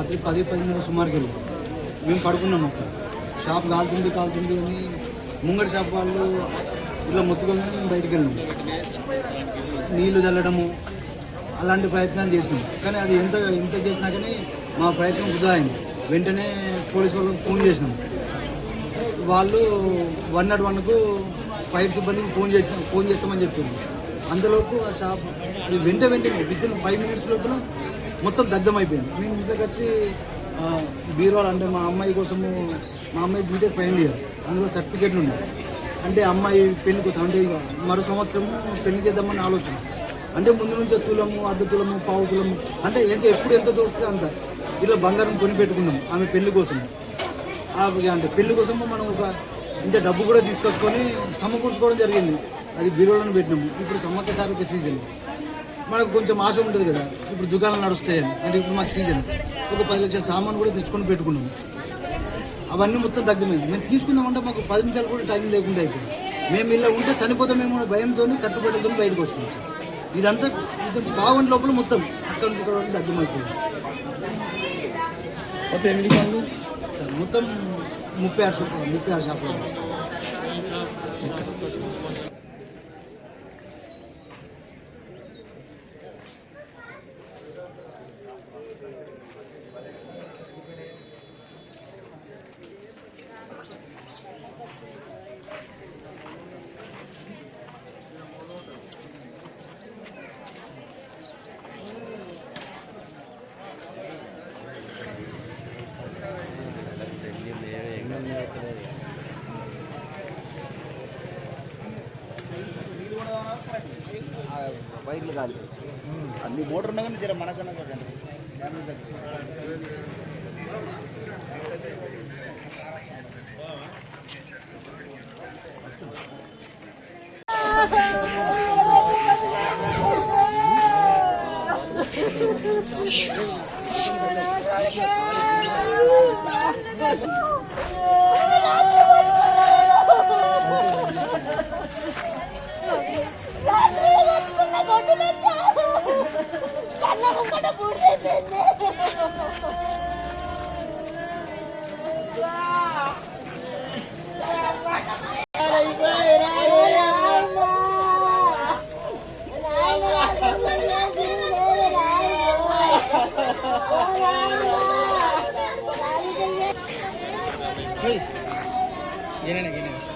రాత్రి పది పదిన్నర సుమారుకి వెళ్ళి మేము పడుకున్నాం అక్కడ. షాప్ కాలుతుంది కాలుతుంది అని ముంగడి షాప్ వాళ్ళు ఇలా మొత్తుకొని మేము బయటికి వెళ్ళాము నీళ్ళు చల్లడము అలాంటి ప్రయత్నాలు చేసినాం. కానీ అది ఎంత ఎంత చేసినా కానీ మా ప్రయత్నం వృధా అయింది. వెంటనే పోలీసు వాళ్ళకి ఫోన్ చేసినాం. వాళ్ళు వన్ నాట్ వన్కు ఫైర్ సిబ్బందికి ఫోన్ చేసి ఫోన్ చేస్తామని చెప్పింది అంతలోపు ఆ షాప్ అది వెంట వెంటనే విత్ ఇన్ ఫైవ్ మినిట్స్ లోపల మొత్తం దగ్ధమైపోయింది మేము ఇంట్లోకి వచ్చి బీరువాలు అంటే మా అమ్మాయి కోసము మా అమ్మాయి బీటెక్ ఫైనల్ ఇయర్. అందులో సర్టిఫికేట్లు ఉన్నాయి. అంటే అమ్మాయి పెళ్ళి కోసం అంటే మరో సంవత్సరం పెళ్ళి చేద్దామని ఆలోచన. అంటే ముందు నుంచి తులము అర్ధ తులము పావు తులము అంటే ఎంత ఎప్పుడు ఎంత దోస్తే అంత. ఇలా బంగారం కొని పెట్టుకున్నాం ఆమె పెళ్ళి కోసం ఆ అంటే పెళ్ళి కోసము మనం ఒక ఇంత డబ్బు కూడా తీసుకొచ్చుకొని సమకూర్చుకోవడం జరిగింది. అది బీరువాలను పెట్టినాము. ఇప్పుడు సమ్మక్క సారక సీజన్ మనకు కొంచెం ఆశ ఉంటుంది కదా. ఇప్పుడు దుకాణాలు నడుస్తాయని. అంటే ఇప్పుడు మాకు సీజన్ ఒక పది లక్షల సామాన్ కూడా తెచ్చుకొని పెట్టుకున్నాము అవన్నీ మొత్తం తగ్గిపోయింది. మేము తీసుకున్నామంటే మాకు పది నిమిషాలు కూడా టైం లేకుండా అయిపోయింది. మేము ఇలా ఉంటే చనిపోతామేమో భయంతో కట్టుబడితో బయటకు సార్ ఇదంతా ఇది బాగుండి లోపల మొత్తం అక్కడ నుంచి ఇక్కడ వరకు దగ్గమైపోయింది మొత్తం మొత్తం ముప్పై ఆరు షాప్ ముప్పై ఆరు షాపులు. బైక్లు కాదు అన్ని మోటార్ ఉన్నా కానీ జర మనకన్నా Gini nih, gini.